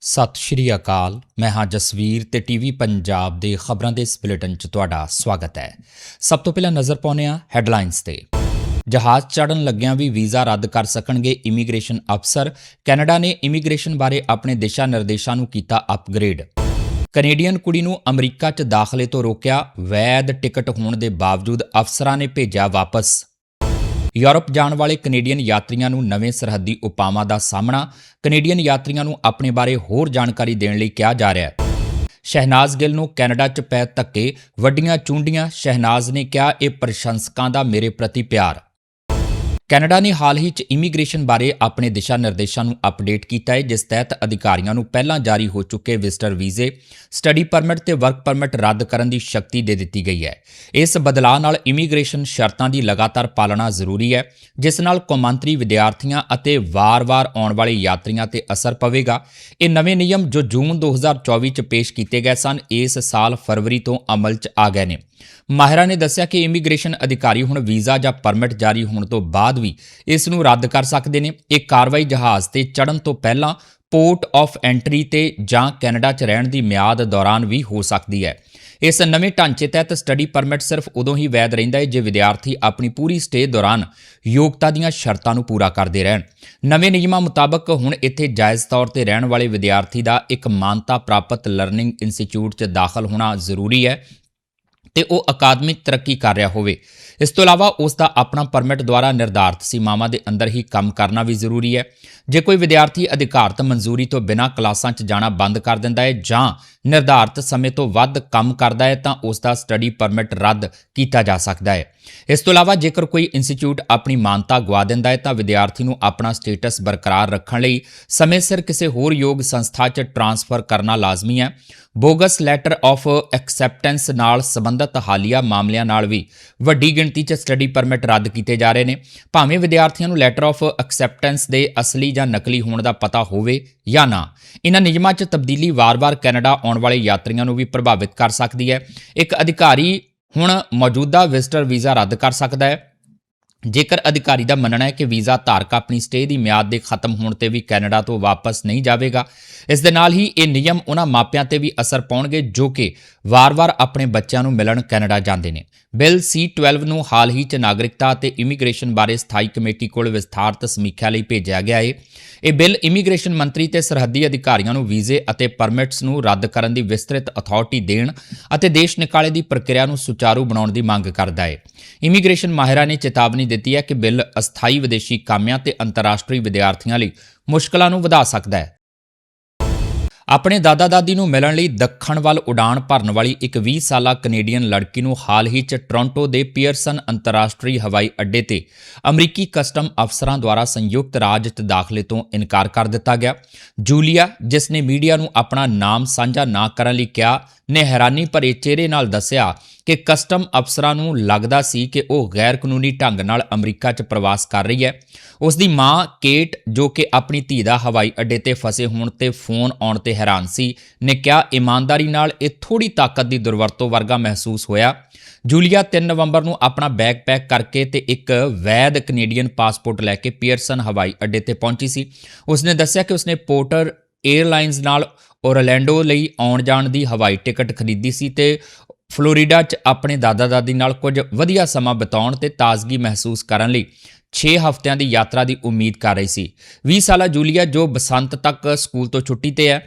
ਸਤਿ ਸ਼੍ਰੀ ਅਕਾਲ। ਮੈਂ ਹਾਂ ਜਸਵੀਰ ਤੇ ਟੀਵੀ ਪੰਜਾਬ ਦੇ ਖਬਰਾਂ ਦੇ ਇਸ ਬੁਲੇਟਿਨ 'ਚ ਤੁਹਾਡਾ ਸਵਾਗਤ ਹੈ। ਸਭ ਤੋਂ ਪਹਿਲਾਂ ਨਜ਼ਰ ਪਾਉਂਦੇ ਹਾਂ ਹੈਡਲਾਈਨਸ ਤੇ। ਜਹਾਜ਼ ਚੜਨ ਲੱਗਿਆਂ ਵੀ ਵੀਜ਼ਾ ਰੱਦ ਕਰ ਸਕਣਗੇ ਇਮੀਗ੍ਰੇਸ਼ਨ ਅਫਸਰ। ਕੈਨੇਡਾ ਨੇ ਇਮੀਗ੍ਰੇਸ਼ਨ ਬਾਰੇ ਆਪਣੇ ਦਿਸ਼ਾ ਨਿਰਦੇਸ਼ਾਂ ਨੂੰ ਕੀਤਾ ਅਪਗ੍ਰੇਡ। ਕੈਨੇਡੀਅਨ ਕੁੜੀ ਨੂੰ ਅਮਰੀਕਾ 'ਚ ਦਾਖਲੇ ਤੋਂ ਰੋਕਿਆ ਵੈਦ ਟਿਕਟ ਹੋਣ ਦੇ ਬਾਵਜੂਦ ਅਫਸਰਾਂ ਨੇ ਭੇਜਿਆ ਵਾਪਸ। ਯੂਰਪ ਜਾਣ ਵਾਲੇ ਕੈਨੇਡੀਅਨ ਯਾਤਰੀਆਂ ਨੂੰ ਨਵੇਂ ਸਰਹੱਦੀ ਉਪਾਵਾਂ ਦਾ ਸਾਹਮਣਾ ਕੈਨੇਡੀਅਨ ਯਾਤਰੀਆਂ ਨੂੰ ਆਪਣੇ ਬਾਰੇ ਹੋਰ ਜਾਣਕਾਰੀ ਦੇਣ ਲਈ ਕਿਹਾ ਜਾ ਰਿਹਾ ਹੈ। ਸ਼ਹਿਨਾਜ਼ ਗਿੱਲ ਨੂੰ ਕੈਨੇਡਾ 'ਚ ਪੈ ਧੱਕੇ ਵੱਡੀਆਂ ਚੁੰਡੀਆਂ, ਸ਼ਹਿਨਾਜ਼ ਨੇ ਕਿਹਾ, ਇਹ ਪ੍ਰਸ਼ੰਸਕਾਂ ਦਾ ਮੇਰੇ ਪ੍ਰਤੀ ਪਿਆਰ। ਕੈਨੇਡਾ ਨੇ ਹਾਲ ਹੀ 'ਚ ਇਮੀਗ੍ਰੇਸ਼ਨ ਬਾਰੇ ਆਪਣੇ ਦਿਸ਼ਾ ਨਿਰਦੇਸ਼ਾਂ ਨੂੰ ਅਪਡੇਟ ਕੀਤਾ ਹੈ, ਜਿਸ ਤਹਿਤ ਅਧਿਕਾਰੀਆਂ ਨੂੰ ਪਹਿਲਾਂ ਜਾਰੀ ਹੋ ਚੁੱਕੇ ਵਿਜ਼ਟਰ ਵੀਜ਼ੇ, ਸਟੱਡੀ ਪਰਮਿਟ ਤੇ ਵਰਕ ਪਰਮਿਟ ਰੱਦ ਕਰਨ ਦੀ ਸ਼ਕਤੀ ਦੇ ਦਿੱਤੀ ਗਈ ਹੈ। ਇਸ ਬਦਲਾਅ ਨਾਲ ਇਮੀਗ੍ਰੇਸ਼ਨ ਸ਼ਰਤਾਂ ਦੀ ਲਗਾਤਾਰ ਪਾਲਣਾ ਜ਼ਰੂਰੀ ਹੈ, ਜਿਸ ਨਾਲ ਕੌਮਾਂਤਰੀ ਵਿਦਿਆਰਥੀਆਂ ਅਤੇ ਵਾਰ-ਵਾਰ ਆਉਣ ਵਾਲੇ ਯਾਤਰੀਆਂ ਤੇ ਅਸਰ ਪਵੇਗਾ। ਇਹ ਨਵੇਂ ਨਿਯਮ ਜੋ ਜੂਨ 2024 ਚ ਪੇਸ਼ ਕੀਤੇ ਗਏ ਸਨ, ਇਸ ਸਾਲ ਫਰਵਰੀ ਤੋਂ ਅਮਲ ਚ ਆ ਗਏ ਨੇ। ਮਾਹਿਰਾਂ ਨੇ ਦੱਸਿਆ ਕਿ ਇਮੀਗ੍ਰੇਸ਼ਨ ਅਧਿਕਾਰੀ ਹੁਣ ਵੀਜ਼ਾ ਜਾਂ ਪਰਮਿਟ ਜਾਰੀ ਹੋਣ ਤੋਂ ਬਾਅਦ ਵੀ ਇਸ ਨੂੰ ਰੱਦ ਕਰ ਸਕਦੇ ਨੇ। ਇਹ ਕਾਰਵਾਈ ਜਹਾਜ਼ ਤੇ ਚੜ੍ਹਨ ਤੋਂ ਪਹਿਲਾਂ ਪੋਰਟ ਆਫ ਐਂਟਰੀ ਤੇ ਜਾਂ ਕੈਨੇਡਾ 'ਚ ਰਹਿਣ ਦੀ ਮਿਆਦ ਦੌਰਾਨ ਵੀ ਹੋ ਸਕਦੀ ਹੈ। ਇਸ ਨਵੇਂ ਢਾਂਚੇ ਤਹਿਤ ਸਟੱਡੀ ਪਰਮਿਟ ਸਿਰਫ ਉਦੋਂ ਹੀ ਵੈਧ ਰਹਿੰਦਾ ਹੈ ਜੇ ਵਿਦਿਆਰਥੀ ਆਪਣੀ ਪੂਰੀ ਸਟੇ ਦੌਰਾਨ ਯੋਗਤਾ ਦੀਆਂ ਸ਼ਰਤਾਂ ਨੂੰ ਪੂਰਾ ਕਰਦੇ ਰਹਿਣ। ਨਵੇਂ ਨਿਯਮਾਂ ਮੁਤਾਬਕ ਹੁਣ ਇੱਥੇ ਜਾਇਜ਼ ਤੌਰ ਤੇ ਰਹਿਣ ਵਾਲੇ ਵਿਦਿਆਰਥੀ ਦਾ ਇੱਕ ਮਾਨਤਾ ਪ੍ਰਾਪਤ ਲਰਨਿੰਗ ਇੰਸਟੀਚਿਊਟ 'ਚ ਦਾਖਲ ਹੋਣਾ ਜ਼ਰੂਰੀ ਹੈ। ਤੇ ਉਹ ਅਕਾਦਮਿਕ ਤਰੱਕੀ ਕਰ ਰਿਹਾ ਹੋਵੇ। ਇਸ ਤੋਂ ਇਲਾਵਾ ਉਸ ਦਾ ਆਪਣਾ ਪਰਮਿਟ ਦੁਆਰਾ ਨਿਰਧਾਰਤ ਸੀਮਾਵਾਂ ਦੇ ਅੰਦਰ ਹੀ ਕੰਮ ਕਰਨਾ ਵੀ ਜ਼ਰੂਰੀ ਹੈ। ਜੇ ਕੋਈ ਵਿਦਿਆਰਥੀ ਅਧਿਕਾਰਤ ਮਨਜ਼ੂਰੀ ਤੋਂ ਬਿਨਾਂ ਕਲਾਸਾਂ 'ਚ ਜਾਣਾ ਬੰਦ ਕਰ ਦਿੰਦਾ ਹੈ ਜਾਂ ਨਿਰਧਾਰਤ ਸਮੇਂ ਤੋਂ ਵੱਧ ਕੰਮ ਕਰਦਾ ਹੈ, ਤਾਂ ਉਸ ਦਾ ਸਟੱਡੀ ਪਰਮਿਟ ਰੱਦ ਕੀਤਾ ਜਾ ਸਕਦਾ ਹੈ। ਇਸ ਤੋਂ ਇਲਾਵਾ ਜੇਕਰ ਕੋਈ ਇੰਸਟੀਚਿਊਟ ਆਪਣੀ ਮਾਨਤਾ ਗਵਾ ਦਿੰਦਾ ਹੈ, ਤਾਂ ਵਿਦਿਆਰਥੀ ਨੂੰ ਆਪਣਾ ਸਟੇਟਸ ਬਰਕਰਾਰ ਰੱਖਣ ਲਈ ਸਮੇਂ ਸਿਰ ਕਿਸੇ ਹੋਰ ਯੋਗ ਸੰਸਥਾ 'ਚ ਟਰਾਂਸਫਰ ਕਰਨਾ ਲਾਜ਼ਮੀ ਹੈ। ਬੋਗਸ ਲੈਟਰ ਆਫ ਐਕਸੈਪਟੈਂਸ ਨਾਲ ਸੰਬੰਧਿਤ ਹਾਲੀਆ ਮਾਮਲਿਆਂ ਨਾਲ ਵੀ ਵੱਡੀ ਗਿਣਤੀ 'ਚ ਸਟੱਡੀ ਪਰਮਿਟ ਰੱਦ ਕੀਤੇ ਜਾ ਰਹੇ ਨੇ। ਭਾਵੇਂ ਵਿਦਿਆਰਥੀਆਂ ਨੂੰ ਲੈਟਰ ਆਫ ਐਕਸੈਪਟੈਂਸ ਦੇ ਅਸਲੀ ਜਾਂ ਨਕਲੀ ਹੋਣ ਦਾ ਪਤਾ ਹੋਵੇ ਜਾਂ ਨਾ। ਇਹਨਾਂ ਨਿਯਮਾਂ 'ਚ ਤਬਦੀਲੀ ਵਾਰ-ਵਾਰ ਕੈਨੇਡਾ ਆਉਣ ਵਾਲੇ ਯਾਤਰੀਆਂ ਨੂੰ ਵੀ ਪ੍ਰਭਾਵਿਤ ਕਰ ਸਕਦੀ ਹੈ। ਇੱਕ ਅਧਿਕਾਰੀ ਹੁਣ ਮੌਜੂਦਾ ਵਿਜ਼ਟਰ ਵੀਜ਼ਾ ਰੱਦ ਕਰ ਸਕਦਾ ਹੈ। ਜੇਕਰ ਅਧਿਕਾਰੀ ਦਾ ਮੰਨਣਾ ਹੈ ਕਿ ਵੀਜ਼ਾ ਧਾਰਕ ਆਪਣੀ ਸਟੇ ਦੀ ਮਿਆਦ ਦੇ ਖਤਮ ਹੋਣ ਤੇ ਵੀ ਕੈਨੇਡਾ ਤੋਂ ਵਾਪਸ ਨਹੀਂ ਜਾਵੇਗਾ, ਇਸ ਦੇ ਨਾਲ ਹੀ ਇਹ ਨਿਯਮ ਉਹਨਾਂ ਮਾਪਿਆਂ ਤੇ ਵੀ ਅਸਰ ਪਾਉਣਗੇ ਜੋ ਕਿ ਵਾਰ-ਵਾਰ ਆਪਣੇ ਬੱਚਿਆਂ ਨੂੰ ਮਿਲਣ ਕੈਨੇਡਾ ਜਾਂਦੇ ਨੇ। ਬਿੱਲ C12 ਨੂੰ ਹਾਲ ਹੀ 'ਚ ਨਾਗਰਿਕਤਾ ਅਤੇ ਇਮੀਗ੍ਰੇਸ਼ਨ ਬਾਰੇ ਸਥਾਈ ਕਮੇਟੀ ਕੋਲ ਵਿਸਥਾਰਤ ਸਮੀਖਿਆ ਲਈ ਭੇਜਿਆ ਗਿਆ ਹੈ ਇਹ ਬਿੱਲ ਇਮੀਗ੍ਰੇਸ਼ਨ ਮੰਤਰੀ ਤੇ ਸਰਹੱਦੀ ਅਧਿਕਾਰੀਆਂ ਨੂੰ ਵੀਜ਼ੇ ਅਤੇ ਪਰਮਿਟਸ ਨੂੰ ਰੱਦ ਕਰਨ ਦੀ ਵਿਸਤ੍ਰਿਤ ਅਥਾਰਟੀ ਦੇਣ ਅਤੇ ਦੇਸ਼ ਨਿਕਾਲੇ ਦੀ ਪ੍ਰਕਿਰਿਆ ਨੂੰ ਸੁਚਾਰੂ ਬਣਾਉਣ ਦੀ ਮੰਗ ਕਰਦਾ ਹੈ ਇਮੀਗ੍ਰੇਸ਼ਨ ਮਾਹਿਰਾਂ ਨੇ ਚੇਤਾਵਨੀ ਦਿੱਤੀ ਹੈ ਕਿ ਬਿੱਲ ਅਸਥਾਈ ਵਿਦੇਸ਼ੀ ਕਾਮਿਆਂ ਤੇ ਅੰਤਰਰਾਸ਼ਟਰੀ ਵਿਦਿਆਰਥੀਆਂ ਲਈ ਮੁਸ਼ਕਲਾਂ ਨੂੰ ਵਧਾ ਸਕਦਾ ਹੈ। ਆਪਣੇ ਦਾਦਾ ਦਾਦੀ ਨੂੰ ਮਿਲਣ ਲਈ ਦੱਖਣ ਵੱਲ ਉਡਾਣ ਭਰਨ ਵਾਲੀ ਇੱਕ 20 ਸਾਲਾ ਕੈਨੇਡੀਅਨ ਲੜਕੀ ਨੂੰ ਹਾਲ ਹੀ 'ਚ ਟੋਰਾਂਟੋ ਦੇ ਪੀਅਰਸਨ ਅੰਤਰਰਾਸ਼ਟਰੀ ਹਵਾਈ ਅੱਡੇ ਤੇ ਅਮਰੀਕੀ ਕਸਟਮ ਅਫਸਰਾਂ ਦੁਆਰਾ ਸੰਯੁਕਤ ਰਾਜ 'ਚ ਦਾਖਲੇ ਤੋਂ ਇਨਕਾਰ ਕਰ ਦਿੱਤਾ ਗਿਆ। ਜੂਲੀਆ, ਜਿਸ ਨੇ ਮੀਡੀਆ ਨੂੰ ਆਪਣਾ ਨਾਮ ਸਾਂਝਾ ਨਾ ਕਰਨ ਲਈ ਕਿਹਾ ਨੇ ਹੈਰਾਨੀ ਭਰੇ ਚਿਹਰੇ ਨਾਲ ਦੱਸਿਆ ਕਿ ਕਸਟਮ ਅਫਸਰਾਂ ਨੂੰ ਲੱਗਦਾ ਸੀ ਕਿ ਉਹ ਗੈਰ ਕਾਨੂੰਨੀ ਢੰਗ ਨਾਲ ਅਮਰੀਕਾ 'ਚ ਪ੍ਰਵਾਸ ਕਰ ਰਹੀ ਹੈ। ਉਸ ਦੀ ਮਾਂ ਕੇਟ, ਜੋ ਕਿ ਆਪਣੀ ਧੀ ਦਾ ਹਵਾਈ ਅੱਡੇ ਤੇ ਫਸੇ ਹੋਣ ਤੇ ਫੋਨ ਆਉਣ ਤੇ ਹੈਰਾਨ ਸੀ, ਨੇ ਕਿਹਾ, ਇਮਾਨਦਾਰੀ ਨਾਲ ਇਹ ਥੋੜੀ ਤਾਕਤ ਦੀ ਦੁਰਵਰਤੋਂ ਵਰਗਾ ਮਹਿਸੂਸ ਹੋਇਆ। ਜੂਲੀਆ 3 ਨਵੰਬਰ ਨੂੰ ਆਪਣਾ ਬੈਗ ਪੈਕ ਕਰਕੇ ਤੇ ਇੱਕ ਵੈਦ ਕੈਨੇਡੀਅਨ ਪਾਸਪੋਰਟ ਲੈ ਕੇ ਪੀਅਰਸਨ ਹਵਾਈ ਅੱਡੇ ਤੇ ਪਹੁੰਚੀ ਸੀ। ਉਸਨੇ ਦੱਸਿਆ ਕਿ ਉਸਨੇ ਪੋਰਟਰ 에ਅਰਲਾਈਨਸ ਨਾਲ ਓਰਲੈਂਡੋ ਲਈ ਆਉਣ ਜਾਣ ਦੀ ਹਵਾਈ ਟਿਕਟ ਖਰੀਦੀ ਸੀ ਤੇ ਫਲੋਰੀਡਾ 'ਚ ਆਪਣੇ ਦਾਦਾ ਦਾਦੀ ਨਾਲ ਕੁਝ ਵਧੀਆ ਸਮਾਂ ਬਿਤਾਉਣ ਤੇ ਤਾਜ਼ਗੀ ਮਹਿਸੂਸ ਕਰਨ ਲਈ 6 ਹਫ਼ਤਿਆਂ ਦੀ ਯਾਤਰਾ ਦੀ ਉਮੀਦ ਕਰ ਰਹੀ ਸੀ। 20 ਸਾਲਾ ਜੂਲੀਆ ਜੋ ਬਸੰਤ ਤੱਕ ਸਕੂਲ ਤੋਂ ਛੁੱਟੀ ਤੇ ਹੈ,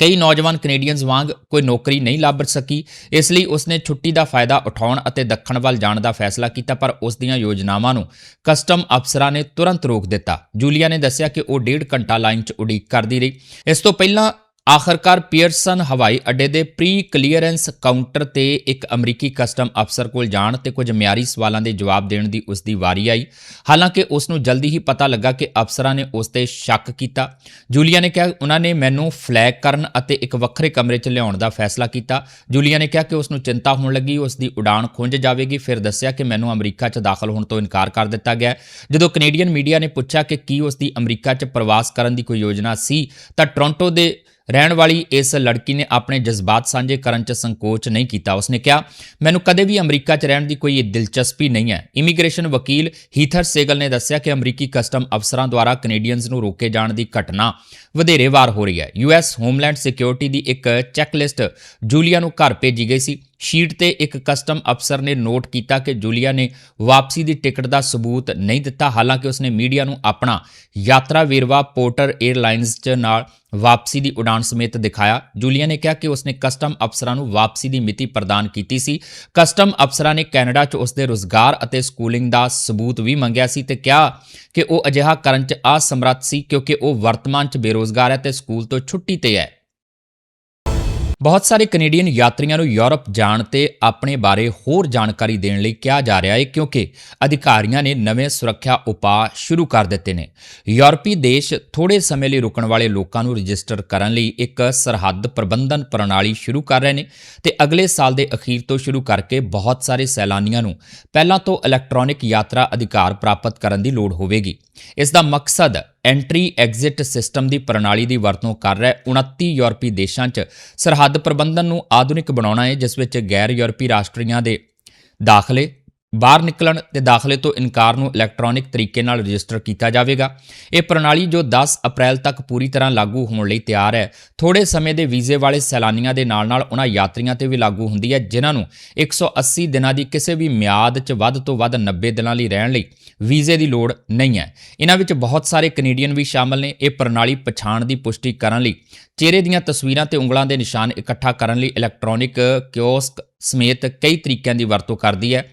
ਕਈ ਨੌਜਵਾਨ ਕੈਨੇਡੀਅਨਸ ਵਾਂਗ ਕੋਈ ਨੌਕਰੀ ਨਹੀਂ ਲੱਭ ਸਕੀ, ਇਸ ਲਈ ਉਸਨੇ ਛੁੱਟੀ ਦਾ ਫਾਇਦਾ ਉਠਾਉਣ ਅਤੇ ਦੱਖਣ ਵੱਲ ਜਾਣ ਦਾ ਫੈਸਲਾ ਕੀਤਾ, ਪਰ ਉਸ ਦੀਆਂ ਯੋਜਨਾਵਾਂ ਨੂੰ ਕਸਟਮ ਅਫਸਰਾਂ ਨੇ ਤੁਰੰਤ ਰੋਕ ਦਿੱਤਾ। ਜੂਲੀਆ ਨੇ ਦੱਸਿਆ ਕਿ ਉਹ ਡੇਢ ਘੰਟਾ ਲਾਈਨ 'ਚ ਉਡੀਕ ਕਰਦੀ ਰਹੀ। ਇਸ ਤੋਂ ਪਹਿਲਾਂ ਆਖਰਕਾਰ ਪੀਅਰਸਨ ਹਵਾਈ ਅੱਡੇ ਦੇ ਪ੍ਰੀ ਕਲੀਅਰੈਂਸ ਕਾਊਂਟਰ ਤੇ ਇੱਕ ਅਮਰੀਕੀ ਕਸਟਮ ਅਫਸਰ ਕੋਲ ਜਾਣ ਤੇ ਕੁਝ ਮਿਆਰੀ ਸਵਾਲਾਂ ਦੇ ਜਵਾਬ ਦੇਣ ਦੀ ਉਸ ਦੀ ਵਾਰੀ ਆਈ। ਹਾਲਾਂਕਿ ਉਸ ਨੂੰ ਜਲਦੀ ਹੀ ਪਤਾ ਲੱਗਾ ਕਿ ਅਫਸਰਾਂ ਨੇ ਉਸ ਤੇ ਸ਼ੱਕ ਕੀਤਾ। ਜੂਲੀਆ ਨੇ ਕਿਹਾ, ਉਹਨਾਂ ਨੇ ਮੈਨੂੰ ਫਲੈਗ ਕਰਨ ਅਤੇ ਇੱਕ ਵੱਖਰੇ ਕਮਰੇ 'ਚ ਲਿਆਉਣ ਦਾ ਫੈਸਲਾ ਕੀਤਾ। ਜੂਲੀਆ ਨੇ ਕਿਹਾ ਕਿ ਉਸ ਨੂੰ ਚਿੰਤਾ ਹੋਣ ਲੱਗੀ, ਉਸ ਦੀ ਉਡਾਣ ਖੁੰਝ ਜਾਵੇਗੀ, ਫਿਰ ਦੱਸਿਆ ਕਿ ਮੈਨੂੰ ਅਮਰੀਕਾ 'ਚ ਦਾਖਲ ਹੋਣ ਤੋਂ ਇਨਕਾਰ ਕਰ ਦਿੱਤਾ ਗਿਆ। ਜਦੋਂ ਕੈਨੇਡੀਅਨ ਮੀਡੀਆ ਨੇ ਪੁੱਛਿਆ ਕਿ ਕੀ ਉਸ ਦੀ ਅਮਰੀਕਾ 'ਚ ਪ੍ਰਵਾਸ ਕਰਨ ਦੀ ਕੋਈ ਯੋਜਨਾ ਸੀ, ਤਾਂ ਟੋਰਾਂਟੋ ਦੇ ਰਹਿਣ ਵਾਲੀ ਇਸ ਲੜਕੀ ਨੇ ਆਪਣੇ ਜਜ਼ਬਾਤ ਸਾਂਝੇ ਕਰਨ 'ਚ ਸੰਕੋਚ ਨਹੀਂ ਕੀਤਾ। ਉਸਨੇ ਕਿਹਾ, ਮੈਨੂੰ ਕਦੇ ਵੀ ਅਮਰੀਕਾ 'ਚ ਰਹਿਣ ਦੀ ਕੋਈ ਦਿਲਚਸਪੀ ਨਹੀਂ ਹੈ। ਇਮੀਗ੍ਰੇਸ਼ਨ ਵਕੀਲ ਹੀਥਰ ਸੇਗਲ ਨੇ ਦੱਸਿਆ ਕਿ ਅਮਰੀਕੀ ਕਸਟਮ ਅਫਸਰਾਂ ਦੁਆਰਾ ਕੈਨੇਡੀਅਨਜ਼ ਨੂੰ ਰੋਕੇ ਜਾਣ ਦੀ ਘਟਨਾ ਵਧੇਰੇ ਵਾਰ ਹੋ ਰਹੀ ਹੈ। ਯੂਐਸ ਹੋਮਲੈਂਡ ਸਿਕਿਉਰਿਟੀ ਦੀ ਇੱਕ ਚੈੱਕਲਿਸਟ ਜੂਲੀਆ ਨੂੰ ਘਰ ਭੇਜੀ ਗਈ ਸੀ। ਸ਼ੀਟ ਤੇ ਇੱਕ ਕਸਟਮ ਅਫਸਰ ਨੇ ਨੋਟ ਕੀਤਾ ਕਿ ਜੂਲੀਆ ਨੇ ਵਾਪਸੀ ਦੀ ਟਿਕਟ ਦਾ ਸਬੂਤ ਨਹੀਂ ਦਿੱਤਾ। ਹਾਲਾਂਕਿ ਉਸਨੇ ਮੀਡੀਆ ਨੂੰ ਆਪਣਾ ਯਾਤਰਾ ਵੇਰਵਾ ਪੋਰਟਰ 에ਅਰਲਾਈਨਜ਼ 'ਚ ਨਾਲ ਵਾਪਸੀ ਦੀ ਉਡਾਨ ਸਮੇਤ ਦਿਖਾਇਆ। ਜੂਲੀਆ ਨੇ ਕਿਹਾ ਕਿ ਉਸਨੇ ਕਸਟਮ ਅਫਸਰਾਂ ਨੂੰ ਵਾਪਸੀ ਦੀ ਮਿਤੀ ਪ੍ਰਦਾਨ ਕੀਤੀ ਸੀ। ਕਸਟਮ ਅਫਸਰਾਂ ਨੇ ਕੈਨੇਡਾ 'ਚ ਉਸਦੇ ਰੁਜ਼ਗਾਰ ਅਤੇ ਸਕੂਲਿੰਗ ਦਾ ਸਬੂਤ ਵੀ ਮੰਗਿਆ ਸੀ ਤੇ ਕਿਹਾ ਕਿ ਉਹ ਅਜਿਹਾ ਕਰਨ 'ਚ ਅਸਮਰੱਥ ਸੀ ਕਿਉਂਕਿ ਉਹ ਵਰਤਮਾਨ 'ਚ ਬੇਰੋਜ਼ਗਾਰ ਹੈ ਤੇ ਸਕੂਲ ਤੋਂ ਛੁੱਟੀ ਤੇ ਹੈ। ਬਹੁਤ ਸਾਰੇ ਕੈਨੇਡੀਅਨ ਯਾਤਰੀਆਂ ਨੂੰ ਯੂਰਪ ਜਾਣ ਤੇ ਆਪਣੇ ਬਾਰੇ ਹੋਰ ਜਾਣਕਾਰੀ ਦੇਣ ਲਈ ਕਿਹਾ ਜਾ ਰਿਹਾ ਹੈ ਕਿਉਂਕਿ ਅਧਿਕਾਰੀਆਂ ਨੇ ਨਵੇਂ ਸੁਰੱਖਿਆ ਉਪਾਅ ਸ਼ੁਰੂ ਕਰ ਦਿੱਤੇ ਨੇ। ਯੂਰਪੀ ਦੇਸ਼ ਥੋੜੇ ਸਮੇਂ ਲਈ ਰੁਕਣ ਵਾਲੇ ਲੋਕਾਂ ਨੂੰ ਰਜਿਸਟਰ ਕਰਨ ਲਈ ਇੱਕ ਸਰਹੱਦ ਪ੍ਰਬੰਧਨ ਪ੍ਰਣਾਲੀ ਸ਼ੁਰੂ ਕਰ ਰਹੇ ਨੇ ਤੇ ਅਗਲੇ ਸਾਲ ਦੇ ਅਖੀਰ ਤੋਂ ਸ਼ੁਰੂ ਕਰਕੇ ਬਹੁਤ ਸਾਰੇ ਸੈਲਾਨੀਆਂ ਨੂੰ ਪਹਿਲਾਂ ਤੋਂ ਇਲੈਕਟ੍ਰੋਨਿਕ ਯਾਤਰਾ ਅਧਿਕਾਰ ਪ੍ਰਾਪਤ ਕਰਨ ਦੀ ਲੋੜ ਹੋਵੇਗੀ। ਇਸ ਦਾ ਮਕਸਦ ਐਂਟਰੀ ਐਗਜ਼ਿਟ ਸਿਸਟਮ ਦੀ ਪ੍ਰਣਾਲੀ ਦੀ ਵਰਤੋਂ ਕਰ ਰਿਹਾ 29 ਯੂਰਪੀ ਦੇਸ਼ਾਂ 'ਚ ਸਰਹੱਦ ਪ੍ਰਬੰਧਨ ਨੂੰ ਆਧੁਨਿਕ ਬਣਾਉਣਾ ਹੈ, ਜਿਸ ਵਿੱਚ ਗੈਰ ਯੂਰਪੀ ਰਾਸ਼ਟਰੀਆਂ ਦੇ ਦਾਖਲੇ ਬਾਹਰ ਨਿਕਲਣ ਤੇ ਦਾਖਲੇ ਤੋਂ ਇਨਕਾਰ ਨੂੰ ਇਲੈਕਟ੍ਰੋਨਿਕ ਤਰੀਕੇ ਨਾਲ ਰਜਿਸਟਰ ਕੀਤਾ ਜਾਵੇਗਾ। ਇਹ ਪ੍ਰਣਾਲੀ ਜੋ 10 ਅਪ੍ਰੈਲ ਤੱਕ ਪੂਰੀ ਤਰ੍ਹਾਂ ਲਾਗੂ ਹੋਣ ਲਈ ਤਿਆਰ ਹੈ। ਥੋੜੇ ਸਮੇਂ ਦੇ ਵੀਜ਼ੇ ਵਾਲੇ ਸੈਲਾਨੀਆਂ ਦੇ ਨਾਲ-ਨਾਲ ਉਹਨਾਂ ਯਾਤਰੀਆਂ ਤੇ ਵੀ ਲਾਗੂ ਹੁੰਦੀ ਹੈ, ਜਿਨ੍ਹਾਂ ਨੂੰ 180 ਦਿਨਾਂ ਦੀ ਕਿਸੇ ਵੀ ਮਿਆਦ 'ਚ ਵੱਧ ਤੋਂ ਵੱਧ 90 ਦਿਨਾਂ ਲਈ ਰਹਿਣ ਲਈ ਵੀਜ਼ੇ ਦੀ ਲੋੜ ਨਹੀਂ ਹੈ। ਇਹਨਾਂ ਵਿੱਚ ਬਹੁਤ ਸਾਰੇ ਕੈਨੇਡੀਅਨ ਵੀ ਸ਼ਾਮਲ ਨੇ। ਇਹ ਪ੍ਰਣਾਲੀ ਪਛਾਣ ਦੀ ਪੁਸ਼ਟੀ ਕਰਨ ਲਈ ਚਿਹਰੇ ਦੀਆਂ ਤਸਵੀਰਾਂ ਤੇ ਉਂਗਲਾਂ ਦੇ ਨਿਸ਼ਾਨ ਇਕੱਠਾ ਕਰਨ ਲਈ ਇਲੈਕਟ੍ਰੋਨਿਕ ਕਿਓਸਕ ਸਮੇਤ ਕਈ ਤਰੀਕਿਆਂ ਦੀ ਵਰਤੋਂ ਕਰਦੀ ਹੈ।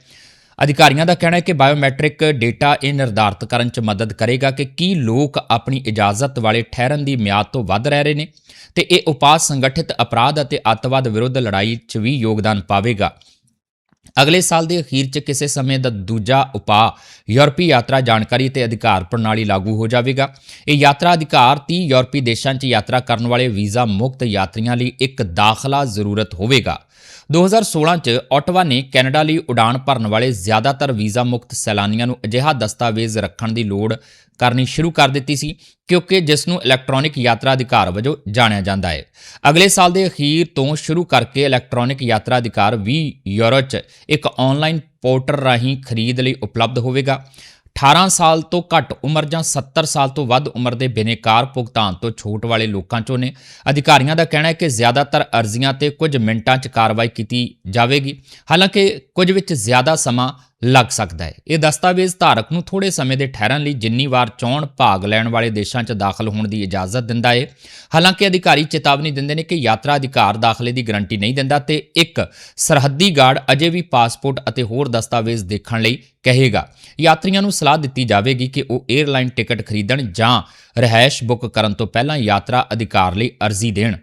ਅਧਿਕਾਰੀਆਂ ਦਾ ਕਹਿਣਾ ਹੈ ਕਿ ਬਾਇਓਮੈਟ੍ਰਿਕ ਡੇਟਾ ਇਹ ਨਿਰਧਾਰਤ ਕਰਨ 'ਚ ਮਦਦ ਕਰੇਗਾ ਕਿ ਕੀ ਲੋਕ ਆਪਣੀ ਇਜਾਜ਼ਤ ਵਾਲੇ ਠਹਿਰਨ ਦੀ ਮਿਆਦ ਤੋਂ ਵੱਧ ਰਹਿ ਰਹੇ ਨੇ ਤੇ ਇਹ ਉਪਾਅ ਸੰਗਠਿਤ ਅਪਰਾਧ ਅਤੇ ਅੱਤਵਾਦ ਵਿਰੁੱਧ ਲੜਾਈ 'ਚ ਵੀ ਯੋਗਦਾਨ ਪਾਵੇਗਾ। ਅਗਲੇ ਸਾਲ ਦੇ ਅਖੀਰ 'ਚ ਕਿਸੇ ਸਮੇਂ ਦਾ ਦੂਜਾ ਉਪਾਅ ਯੂਰਪੀ ਯਾਤਰਾ ਜਾਣਕਾਰੀ ਤੇ ਅਧਿਕਾਰ ਪ੍ਰਣਾਲੀ ਲਾਗੂ ਹੋ ਜਾਵੇਗਾ। ਇਹ ਯਾਤਰਾ ਅਧਿਕਾਰ 30 ਯੂਰਪੀ ਦੇਸ਼ਾਂ 'ਚ ਯਾਤਰਾ ਕਰਨ ਵਾਲੇ ਵੀਜ਼ਾ ਮੁਕਤ ਯਾਤਰੀਆਂ ਲਈ ਇੱਕ ਦਾਖਲਾ ਜ਼ਰੂਰਤ ਹੋਵੇਗਾ। 2016 ਚ ਆਟਵਾ ਨੇ ਕੈਨੇਡਾ ਲਈ ਉਡਾਣ ਭਰਨ ਵਾਲੇ ਜ਼ਿਆਦਾਤਰ ਵੀਜ਼ਾ ਮੁਕਤ ਸੈਲਾਨੀਆਂ ਨੂੰ ਅਜਿਹਾ ਦਸਤਾਵੇਜ਼ ਰੱਖਣ ਦੀ ਲੋੜ ਕਰਨੀ ਸ਼ੁਰੂ ਕਰ ਦਿੱਤੀ ਸੀ, ਕਿਉਂਕਿ ਜਿਸ ਨੂੰ ਇਲੈਕਟ੍ਰੋਨਿਕ ਯਾਤਰਾ ਅਧਿਕਾਰ ਵਜੋਂ ਜਾਣਿਆ ਜਾਂਦਾ ਹੈ। ਅਗਲੇ ਸਾਲ ਦੇ ਅਖੀਰ ਤੋਂ ਸ਼ੁਰੂ ਕਰਕੇ ਇਲੈਕਟ੍ਰੋਨਿਕ ਯਾਤਰਾ ਅਧਿਕਾਰ 20 ਯੂਰੋ 'ਚ ਇੱਕ ਆਨਲਾਈਨ ਪੋਰਟਲ ਰਾਹੀਂ ਖਰੀਦ ਲਈ ਉਪਲਬਧ ਹੋਵੇਗਾ। 18 ਸਾਲ ਤੋਂ ਘੱਟ ਉਮਰ ਜਾਂ 70 ਸਾਲ ਤੋਂ ਵੱਧ ਉਮਰ ਦੇ ਬਿਨੇਕਾਰ ਭੁਗਤਾਨ ਤੋਂ ਛੋਟ ਵਾਲੇ ਲੋਕਾਂ ਚੋਂ ਨੇ। ਅਧਿਕਾਰੀਆਂ ਦਾ ਕਹਿਣਾ ਹੈ ਕਿ ਜ਼ਿਆਦਾਤਰ ਅਰਜ਼ੀਆਂ ਤੇ ਕੁਝ ਮਿੰਟਾਂ 'ਚ ਕਾਰਵਾਈ ਕੀਤੀ ਜਾਵੇਗੀ। ਹਾਲਾਂਕਿ ਕੁਝ ਵਿੱਚ ਜ਼ਿਆਦਾ ਸਮਾਂ ਲੱਗ ਸਕਦਾ ਹੈ। ਇਹ ਦਸਤਾਵੇਜ਼ ਧਾਰਕ ਨੂੰ ਥੋੜੇ ਸਮੇਂ ਦੇ ਠਹਿਰਨ ਲਈ ਜਿੰਨੀ ਵਾਰ ਚੋਣ, ਭਾਗ ਲੈਣ ਵਾਲੇ ਦੇਸ਼ਾਂ 'ਚ ਦਾਖਲ ਹੋਣ ਦੀ ਇਜਾਜ਼ਤ ਦਿੰਦਾ ਹੈ ਹਾਲਾਂਕਿ ਅਧਿਕਾਰੀ ਚੇਤਾਵਨੀ ਦਿੰਦੇ ਨੇ ਕਿ ਯਾਤਰਾ ਅਧਿਕਾਰ ਦਾਖਲੇ ਦੀ ਗਾਰੰਟੀ ਨਹੀਂ ਦਿੰਦਾ ਤੇ ਇੱਕ ਸਰਹੱਦੀ ਗਾਰਡ ਅਜੇ ਵੀ ਪਾਸਪੋਰਟ ਅਤੇ ਹੋਰ ਦਸਤਾਵੇਜ਼ ਦੇਖਣ ਲਈ ਕਹੇਗਾ। ਯਾਤਰੀਆਂ ਨੂੰ ਸਲਾਹ ਦਿੱਤੀ ਜਾਵੇਗੀ ਕਿ ਉਹ 에ਅਰਲਾਈਨ ਟਿਕਟ ਖਰੀਦਣ ਜਾਂ ਰਹਿائش ਬੁੱਕ ਕਰਨ ਤੋਂ ਪਹਿਲਾਂ ਯਾਤਰਾ ਅਧਿਕਾਰ ਲਈ ਅਰਜ਼ੀ ਦੇਣ।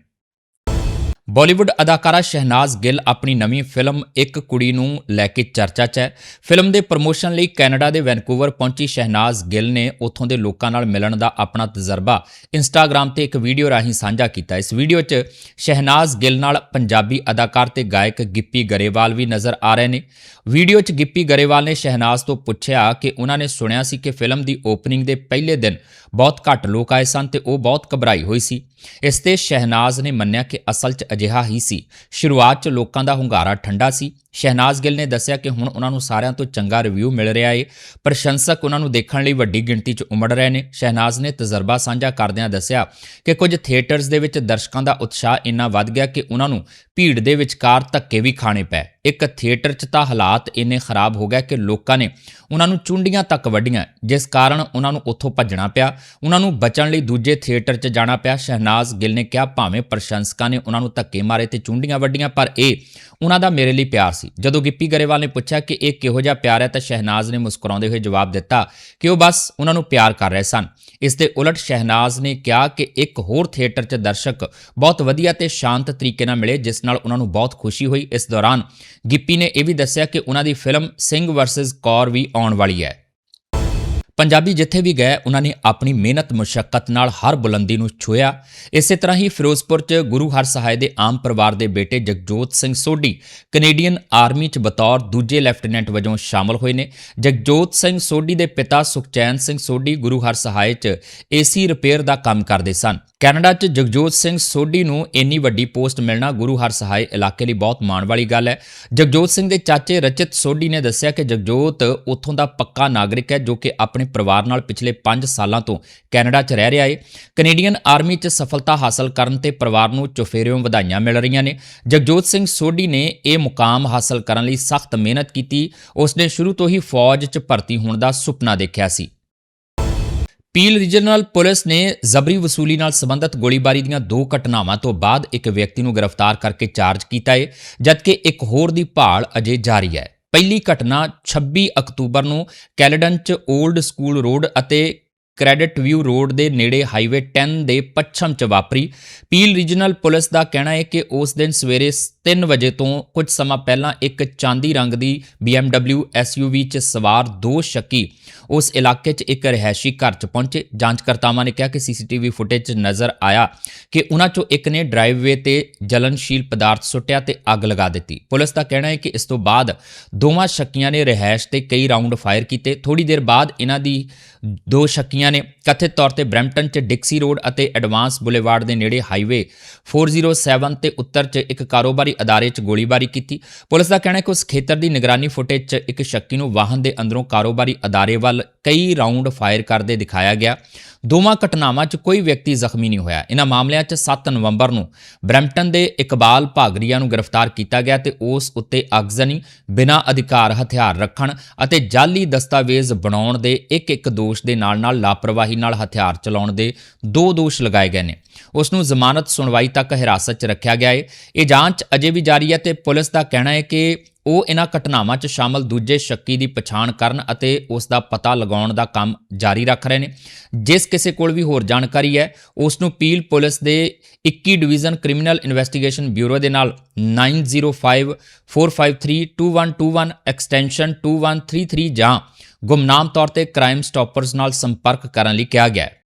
ਬਾਲੀਵੁੱਡ ਅਦਾਕਾਰਾ ਸ਼ਹਿਨਾਜ਼ ਗਿੱਲ ਆਪਣੀ ਨਵੀਂ ਫਿਲਮ ਇੱਕ ਕੁੜੀ ਨੂੰ ਲੈ ਕੇ ਚਰਚਾ 'ਚ ਹੈ। ਫਿਲਮ ਦੇ ਪ੍ਰਮੋਸ਼ਨ ਲਈ ਕੈਨੇਡਾ ਦੇ ਵੈਨਕੂਵਰ ਪਹੁੰਚੀ ਸ਼ਹਿਨਾਜ਼ ਗਿੱਲ ਨੇ ਉੱਥੋਂ ਦੇ ਲੋਕਾਂ ਨਾਲ ਮਿਲਣ ਦਾ ਆਪਣਾ ਤਜਰਬਾ ਇੰਸਟਾਗ੍ਰam ਤੇ ਇੱਕ ਵੀਡੀਓ ਰਾਹੀਂ ਸਾਂਝਾ ਕੀਤਾ। ਇਸ ਵੀਡੀਓ 'ਚ ਸ਼ਹਿਨਾਜ਼ ਗਿੱਲ ਨਾਲ ਪੰਜਾਬੀ ਅਦਾਕਾਰ ਤੇ ਗਾਇਕ ਗਿੱਪੀ ਗਰੇਵਾਲ ਵੀ ਨਜ਼ਰ ਆ ਰਹੇ ਨੇ। ਵੀਡੀਓ 'ਚ ਗਿੱਪੀ ਗਰੇਵਾਲ ਨੇ ਸ਼ਹਿਨਾਜ਼ ਤੋਂ ਪੁੱਛਿਆ ਕਿ ਉਹਨਾਂ ਨੇ ਸੁਣਿਆ ਸੀ ਕਿ ਫਿਲਮ ਦੀ ਓਪਨਿੰਗ ਦੇ ਪਹਿਲੇ ਦਿਨ ਬਹੁਤ ਘੱਟ ਲੋਕ ਆਏ ਸਨ ਤੇ ਉਹ ਬਹੁਤ ਘਬਰਾਈ ਹੋਈ ਸੀ। ਇਸ ਤੇ ਸ਼ਹਿਨਾਜ਼ ਨੇ ਮੰਨਿਆ ਕਿ ਅਸਲ 'ਚ ਅਜਿਹਾ ਹੀ ਸੀ। ਸ਼ੁਰੂਆਤ 'ਚ ਲੋਕਾਂ ਦਾ ਹੁੰਗਾਰਾ ਠੰਡਾ ਸੀ। ਸ਼ਹਿਨਾਜ਼ ਗਿੱਲ ਨੇ ਦੱਸਿਆ ਕਿ ਹੁਣ ਉਹਨਾਂ ਨੂੰ ਸਾਰਿਆਂ ਤੋਂ ਚੰਗਾ ਰਿਵਿਊ ਮਿਲ ਰਿਹਾ ਏ। ਪ੍ਰਸ਼ੰਸਕ ਉਹਨਾਂ ਨੂੰ ਦੇਖਣ ਲਈ ਵੱਡੀ ਗਿਣਤੀ 'ਚ ਉਮੜ ਰਹੇ ਨੇ। ਸ਼ਹਿਨਾਜ਼ ਨੇ ਤਜਰਬਾ ਸਾਂਝਾ ਕਰਦਿਆਂ ਦੱਸਿਆ ਕਿ ਕੁਝ ਥੀਏਟਰਸ ਦੇ ਵਿੱਚ ਦਰਸ਼ਕਾਂ ਦਾ ਉਤਸ਼ਾਹ ਇੰਨਾ ਵੱਧ ਗਿਆ ਕਿ ਉਹਨਾਂ ਨੂੰ ਭੀੜ ਦੇ ਵਿਚਕਾਰ ਧੱਕੇ ਵੀ ਖਾਣੇ ਪਏ। ਇੱਕ ਥੀਏਟਰ 'ਚ ਤਾਂ ਹਾਲਾਤ ਇੰਨੇ ਖਰਾਬ ਹੋ ਗਏ ਕਿ ਲੋਕਾਂ ਨੇ ਉਹਨਾਂ ਨੂੰ ਚੁੰਡੀਆਂ ਤੱਕ ਵੱਢੀਆਂ। ਜਿਸ ਕਾਰਨ ਉਹਨਾਂ ਨੂੰ ਉੱਥੋਂ ਭੱਜਣਾ ਪਿਆ। ਉਹਨਾਂ ਨੂੰ ਬਚਣ ਲਈ ਦੂਜੇ ਥੀਏਟਰ 'ਚ ਜਾਣਾ ਪਿਆ। ਸ਼ਹਿਨਾਜ਼ ਗਿੱਲ ਨੇ ਕਿਹਾ, ਭਾਵੇਂ ਪ੍ਰਸ਼ੰਸਕਾਂ ਨੇ ਉਹਨਾਂ ਨੂੰ ਧੱਕੇ ਮਾਰੇ ਤੇ ਚੁੰਡੀਆਂ ਵੱਢੀਆਂ, ਪਰ ਇਹ ਉਹਨਾਂ ਦਾ ਮੇਰੇ ਲਈ ਪਿਆਰ ਸੀ। ਜਦੋਂ ਗਿੱਪੀ ਗਰੇਵਾਲ ਨੇ ਪੁੱਛਿਆ ਕਿ ਇਹ ਕਿਹੋ ਜਿਹਾ ਪਿਆਰ ਹੈ ਤਾਂ ਸ਼ਹਿਨਾਜ਼ ਨੇ ਮੁਸਕਰਾਉਂਦੇ ਹੋਏ ਜਵਾਬ ਦਿੱਤਾ ਕਿ ਉਹ ਬਸ ਉਹਨਾਂ ਨੂੰ ਪਿਆਰ ਕਰ ਰਹੇ ਸਨ। ਇਸ ਦੇ ਉਲਟ ਸ਼ਹਿਨਾਜ਼ ਨੇ ਕਿਹਾ ਕਿ ਇੱਕ ਹੋਰ ਥੀਏਟਰ 'ਚ ਦਰਸ਼ਕ ਬਹੁਤ ਵਧੀਆ ਤੇ ਸ਼ਾਂਤ ਤਰੀਕੇ ਨਾਲ ਮਿਲੇ, ਜਿਸ ਨਾਲ ਉਹਨਾਂ ਨੂੰ ਬਹੁਤ ਖੁਸ਼ੀ ਹੋਈ। ਇਸ ਦੌਰਾਨ ਗਿੱਪੀ ਨੇ ਇਹ ਵੀ ਦੱਸਿਆ ਕਿ ਉਹਨਾਂ ਦੀ ਫਿਲਮ ਸਿੰਘ ਵਰਸਸ ਕੌਰ ਵੀ ਆਉਣ ਵਾਲੀ ਹੈ। ਪੰਜਾਬੀ ਜਿੱਥੇ ਵੀ ਗਏ, ਉਹਨਾਂ ਨੇ ਆਪਣੀ ਮਿਹਨਤ ਮੁਸ਼ਕਲ ਨਾਲ ਹਰ ਬੁਲੰਦੀ ਨੂੰ ਛੂਇਆ ਇਸੇ ਤਰ੍ਹਾਂ ਹੀ ਫਿਰੋਜ਼ਪੁਰ 'ਚ ਗੁਰੂ ਹਰ ਸਹਾਇ ਦੇ ਆਮ ਪਰਿਵਾਰ ਦੇ ਬੇਟੇ ਜਗਜੋਤ ਸਿੰਘ ਸੋਢੀ ਕੈਨੇਡੀਅਨ ਆਰਮੀ 'ਚ ਬਤੌਰ ਦੂਜੇ ਲੈਫਟੀਨੈਂਟ ਵਜੋਂ ਸ਼ਾਮਲ ਹੋਏ ਨੇ। ਜਗਜੋਤ ਸਿੰਘ ਸੋਢੀ ਦੇ ਪਿਤਾ ਸੁਖਚੈਨ ਸਿੰਘ ਸੋਢੀ ਗੁਰੂ ਹਰ ਸਹਾਇ 'ਚ ਏਸੀ ਰਿਪੇਅਰ ਦਾ ਕੰਮ ਕਰਦੇ ਸਨ। ਕੈਨੇਡਾ 'ਚ ਜਗਜੋਤ ਸਿੰਘ ਸੋਢੀ ਨੂੰ ਇੰਨੀ ਵੱਡੀ ਪੋਸਟ ਮਿਲਣਾ ਗੁਰੂ ਹਰ ਹਰਸਹਾਏ ਇਲਾਕੇ ਲਈ ਬਹੁਤ ਮਾਣ ਵਾਲੀ ਗੱਲ ਹੈ। ਜਗਜੋਤ ਸਿੰਘ ਦੇ ਚਾਚੇ ਰਚਿਤ ਸੋਢੀ ਨੇ ਦੱਸਿਆ ਕਿ ਜਗਜੋਤ ਉੱਥੋਂ ਦਾ ਪੱਕਾ ਨਾਗਰਿਕ ਹੈ ਜੋ ਕਿ ਆਪਣੇ ਪਰਿਵਾਰ ਨਾਲ ਪਿਛਲੇ 5 ਸਾਲਾਂ ਤੋਂ ਕੈਨੇਡਾ 'ਚ ਰਹਿ ਰਿਹਾ ਹੈ ਕੈਨੇਡੀਅਨ ਆਰਮੀ 'ਚ ਸਫਲਤਾ ਹਾਸਲ ਕਰਨ ਤੇ ਪਰਿਵਾਰ ਨੂੰ ਚੁਫੇਰਿਓਂ ਵਧਾਈਆਂ ਮਿਲ ਰਹੀਆਂ ਨੇ। ਜਗਜੋਤ ਸਿੰਘ ਸੋਢੀ ਨੇ ਇਹ ਮੁਕਾਮ ਹਾਸਲ ਕਰਨ ਲਈ ਸਖਤ ਮਿਹਨਤ ਕੀਤੀ। ਉਸ ਨੇ ਸ਼ੁਰੂ ਤੋਂ ਹੀ ਫੌਜ 'ਚ ਭਰਤੀ ਹੋਣ ਦਾ ਸੁਪਨਾ ਦੇਖਿਆ ਸੀ। ਪੀਲ ਰੀਜਨਲ ਪੁਲਿਸ ਨੇ ਜ਼ਬਰੀ ਵਸੂਲੀ ਨਾਲ ਸੰਬੰਧਿਤ ਗੋਲੀਬਾਰੀ ਦੀਆਂ ਦੋ ਘਟਨਾਵਾਂ ਤੋਂ ਬਾਅਦ ਇੱਕ ਵਿਅਕਤੀ ਨੂੰ ਗ੍ਰਿਫਤਾਰ ਕਰਕੇ ਚਾਰਜ ਕੀਤਾ ਹੈ ਜਦਕਿ ਇੱਕ ਹੋਰ ਦੀ ਭਾਲ ਅਜੇ ਜਾਰੀ ਹੈ। ਪਹਿਲੀ ਘਟਨਾ 26 ਅਕਤੂਬਰ ਨੂੰ ਕੈਲਡਨ ਚ 올ਡ ਸਕੂਲ ਰੋਡ ਅਤੇ ਕ੍ਰੈਡਿਟ ਵਿਊ ਰੋਡ ਦੇ ਨੇੜੇ ਹਾਈਵੇ 10 ਦੇ ਪੱਛਮ ਚ ਵਾਪਰੀ। ਪੀਲ ਰੀਜਨਲ ਪੁਲਿਸ ਦਾ ਕਹਿਣਾ ਹੈ ਕਿ ਉਸ ਦਿਨ ਸਵੇਰੇ 3 ਵਜੇ ਤੋਂ ਕੁਝ ਸਮਾਂ ਪਹਿਲਾਂ ਇੱਕ ਚਾਂਦੀ ਰੰਗ ਦੀ BMW SUV 'ਚ ਸਵਾਰ ਦੋ ਸ਼ੱਕੀ ਉਸ ਇਲਾਕੇ 'ਚ ਇੱਕ ਰਿਹਾਇਸ਼ੀ ਘਰ 'ਚ ਪਹੁੰਚੇ। ਜਾਂਚਕਰਤਾਵਾਂ ਨੇ ਕਿਹਾ ਕਿ ਸੀਸੀਟੀਵੀ ਫੁਟੇਜ 'ਚ ਨਜ਼ਰ ਆਇਆ ਕਿ ਉਹਨਾਂ 'ਚੋਂ ਇੱਕ ਨੇ ਡਰਾਈਵਵੇ ਤੇ ਜਲਨਸ਼ੀਲ ਪਦਾਰਥ ਸੁੱਟਿਆ ਤੇ ਅੱਗ ਲਗਾ ਦਿੱਤੀ। ਪੁਲਿਸ ਦਾ ਕਹਿਣਾ ਹੈ ਕਿ ਇਸ ਤੋਂ ਬਾਅਦ ਦੋਵਾਂ ਸ਼ੱਕੀਆਂ ਨੇ ਰਿਹਾਇਸ਼ ਤੇ ਕਈ ਰਾਉਂਡ ਫਾਇਰ ਕੀਤੇ। ਥੋੜੀ ਦੇਰ ਬਾਅਦ ਇਹਨਾਂ ਦੀ ਦੋ ਸ਼ੱਕੀਆਂ ਨੇ। ਕਥਿਤ ਤੌਰ ਤੇ ਬ੍ਰੈਂਪਟਨ 'ਚ ਡਿਕਸੀ ਰੋਡ ਅਤੇ ਐਡਵਾਂਸ ਬੁਲੇਵਾਰਡ ਦੇ ਨੇੜੇ ਹਾਈਵੇ 407 ਤੇ ਉੱਤਰ 'ਚ ਇੱਕ ਕਾਰੋਬਾਰੀ ਅਦਾਰੇ 'ਚ ਗੋਲੀਬਾਰੀ ਕੀਤੀ। ਪੁਲਿਸ ਦਾ ਕਹਿਣਾ ਹੈ ਕਿ ਉਸ ਖੇਤਰ ਦੀ ਨਿਗਰਾਨੀ ਫੁਟੇਜ 'ਚ ਇੱਕ ਸ਼ੱਕੀ ਨੂੰ ਵਾਹਨ ਦੇ ਅੰਦਰੋਂ ਕਾਰੋਬਾਰੀ ਅਦਾਰੇ ਵੱਲ ਕਈ ਰਾਉਂਡ ਫਾਇਰ ਕਰਦੇ ਦਿਖਾਇਆ ਗਿਆ। ਦੋਵਾਂ ਘਟਨਾਵਾਂ 'ਚ ਕੋਈ ਵਿਅਕਤੀ ਜ਼ਖਮੀ ਨਹੀਂ ਹੋਇਆ। ਇਹਨਾਂ ਮਾਮਲਿਆਂ 'ਚ 7 ਨਵੰਬਰ ਨੂੰ ਬ੍ਰੈਂਪਟਨ ਦੇ ਇਕਬਾਲ ਭਾਗਰੀਆ ਨੂੰ ਗ੍ਰਿਫਤਾਰ ਕੀਤਾ ਗਿਆ ਤੇ ਉਸ ਉੱਤੇ ਅਗਜ਼ਨੀ ਬਿਨਾਂ ਅਧਿਕਾਰ ਹਥਿਆਰ ਰੱਖਣ ਅਤੇ ਜਾਲੀ ਦਸਤਾਵੇਜ਼ ਬਣਾਉਣ ਦੇ ਇੱਕ ਇੱਕ ਦੋਸ਼ ਦੇ ਨਾਲ-ਨਾਲ ਲਾਪਰਵਾਹੀ ਨਾਲ ਹਥਿਆਰ ਚਲਾਉਣ ਦੇ ਦੋ ਦੋਸ਼ ਲਗਾਏ ਗਏ ਨੇ। ਉਸ ਨੂੰ ਜ਼ਮਾਨਤ ਸੁਣਵਾਈ ਤੱਕ ਹਿਰਾਸਤ 'ਚ ਰੱਖਿਆ ਗਿਆ ਹੈ ਇਹ ਜਾਂਚ ਅਜੇ ਵੀ ਜਾਰੀ ਹੈ ਤੇ ਪੁਲਿਸ ਦਾ ਕਹਿਣਾ ਹੈ ਕਿ ਉਹ ਇਹਨਾਂ ਘਟਨਾਵਾਂ 'ਚ ਸ਼ਾਮਲ ਦੂਜੇ ਸ਼ੱਕੀ ਦੀ ਪਛਾਣ ਕਰਨ ਅਤੇ ਉਸ ਦਾ ਪਤਾ ਲਗਾਉਣ ਦਾ ਕੰਮ ਜਾਰੀ ਰੱਖ ਰਹੇ ਨੇ। ਜਿਸ ਕਿਸੇ ਕੋਲ ਵੀ ਹੋਰ ਜਾਣਕਾਰੀ ਹੈ, ਉਸ ਨੂੰ ਪੀਲ ਪੁਲਿਸ ਦੇ 21 ਡਿਵੀਜ਼ਨ ਕ੍ਰਿਮੀਨਲ ਇਨਵੈਸਟੀਗੇਸ਼ਨ ਬਿਊਰੋ ਦੇ ਨਾਲ 9054532121 ਐਕਸਟੈਂਸ਼ਨ 2133 ਜਾਂ ਗੁਮਨਾਮ ਤੌਰ ਤੇ ਕ੍ਰਾਈਮ ਸਟਾਪਰਸ ਨਾਲ ਸੰਪਰਕ ਕਰਨ ਲਈ ਕਿਹਾ ਗਿਆ ਹੈ।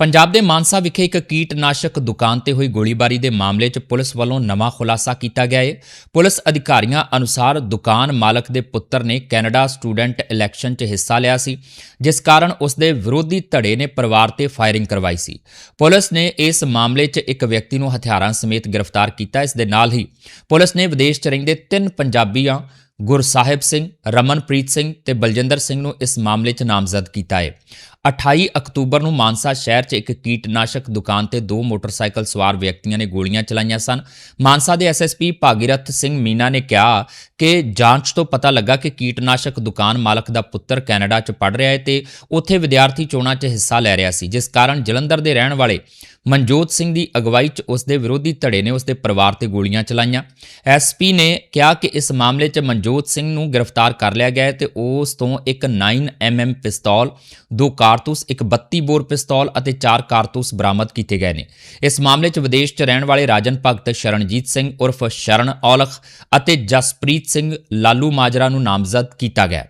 ਪੰਜਾਬ ਦੇ ਮਾਨਸਾ ਵਿਖੇ ਇੱਕ ਕੀਟਨਾਸ਼ਕ ਦੁਕਾਨ ਤੇ ਹੋਈ ਗੋਲੀਬਾਰੀ ਦੇ ਮਾਮਲੇ 'ਚ ਪੁਲਿਸ ਵੱਲੋਂ ਨਵਾਂ ਖੁਲਾਸਾ ਕੀਤਾ ਗਿਆ ਹੈ ਪੁਲਿਸ ਅਧਿਕਾਰੀਆਂ ਅਨੁਸਾਰ ਦੁਕਾਨ ਮਾਲਕ ਦੇ ਪੁੱਤਰ ਨੇ ਕੈਨੇਡਾ ਸਟੂਡੈਂਟ ਇਲੈਕਸ਼ਨ 'ਚ ਹਿੱਸਾ ਲਿਆ ਸੀ, ਜਿਸ ਕਾਰਨ ਉਸ ਦੇ ਵਿਰੋਧੀ ਧੜੇ ਨੇ ਪਰਿਵਾਰ ਤੇ ਫਾਇਰਿੰਗ ਕਰਵਾਈ ਸੀ। ਪੁਲਿਸ ਨੇ ਇਸ ਮਾਮਲੇ 'ਚ ਇੱਕ ਵਿਅਕਤੀ ਨੂੰ ਹਥਿਆਰਾਂ ਸਮੇਤ ਗ੍ਰਿਫਤਾਰ ਕੀਤਾ। ਇਸ ਦੇ ਨਾਲ ਹੀ ਪੁਲਿਸ ਨੇ ਵਿਦੇਸ਼ 'ਚ ਰਹਿੰਦੇ ਤਿੰਨ ਪੰਜਾਬੀਆਂ ਗੁਰਸਾਹਿਬ ਸਿੰਘ, ਰਮਨਪ੍ਰੀਤ ਸਿੰਘ ਤੇ ਬਲਜਿੰਦਰ ਸਿੰਘ ਨੂੰ ਇਸ ਮਾਮਲੇ 'ਚ ਨਾਮਜ਼ਦ ਕੀਤਾ ਹੈ। 28 ਅਕਤੂਬਰ ਨੂੰ ਮਾਨਸਾ ਸ਼ਹਿਰ 'ਚ ਇੱਕ ਕੀਟਨਾਸ਼ਕ ਦੁਕਾਨ ਤੇ ਦੋ ਮੋਟਰਸਾਈਕਲ ਸਵਾਰ ਵਿਅਕਤੀਆਂ ਨੇ ਗੋਲੀਆਂ ਚਲਾਈਆਂ ਸਨ। ਮਾਨਸਾ ਦੇ ਐਸਐਸਪੀ ਭਾਗੀਰਥ ਸਿੰਘ ਮੀਨਾ ਨੇ ਕਿਹਾ ਕਿ ਜਾਂਚ ਤੋਂ ਪਤਾ ਲੱਗਾ ਕਿ ਕੀਟਨਾਸ਼ਕ ਦੁਕਾਨ ਮਾਲਕ ਦਾ ਪੁੱਤਰ ਕੈਨੇਡਾ 'ਚ ਪੜ ਰਿਹਾ ਹੈ ਤੇ ਉੱਥੇ ਵਿਦਿਆਰਥੀ ਚੋਣਾਂ 'ਚ ਹਿੱਸਾ ਲੈ ਰਿਹਾ ਸੀ, ਜਿਸ ਕਾਰਨ ਜਲੰਧਰ ਦੇ ਰਹਿਣ ਵਾਲੇ ਮਨਜੋਤ ਸਿੰਘ ਦੀ ਅਗਵਾਈ 'ਚ ਉਸ ਦੇ ਵਿਰੋਧੀ ਧੜੇ ਨੇ ਉਸ ਦੇ ਪਰਿਵਾਰ ਤੇ ਗੋਲੀਆਂ ਚਲਾਈਆਂ। ਐਸਪੀ ਨੇ ਕਿਹਾ ਕਿ ਇਸ ਮਾਮਲੇ 'ਚ ਮਨਜੋਤ ਸਿੰਘ ਨੂੰ ਗ੍ਰਿਫਤਾਰ ਕਰ ਲਿਆ ਗਿਆ ਹੈ ਤੇ ਉਸ ਤੋਂ ਇੱਕ 9mm ਪਿਸਤੌਲ, ਦੋ ਕਾਰਤੂਸ, ਇੱਕ 32 ਬੋਰ ਪਿਸਤੌਲ ਅਤੇ ਚਾਰ ਕਾਰਤੂਸ ਬਰਾਮਦ ਕੀਤੇ ਗਏ ਨੇ। ਇਸ ਮਾਮਲੇ 'ਚ ਵਿਦੇਸ਼ 'ਚ ਰਹਿਣ ਵਾਲੇ ਰਾਜਨ ਭਗਤ, ਸ਼ਰਨਜੀਤ ਸਿੰਘ ਉਰਫ ਸ਼ਰਨ ਔਲਖ ਅਤੇ ਜਸਪ੍ਰੀਤ ਸਿੰਘ ਲਾਲੂ ਮਾਜਰਾ ਨੂੰ ਨਾਮਜ਼ਦ ਕੀਤਾ ਗਿਆ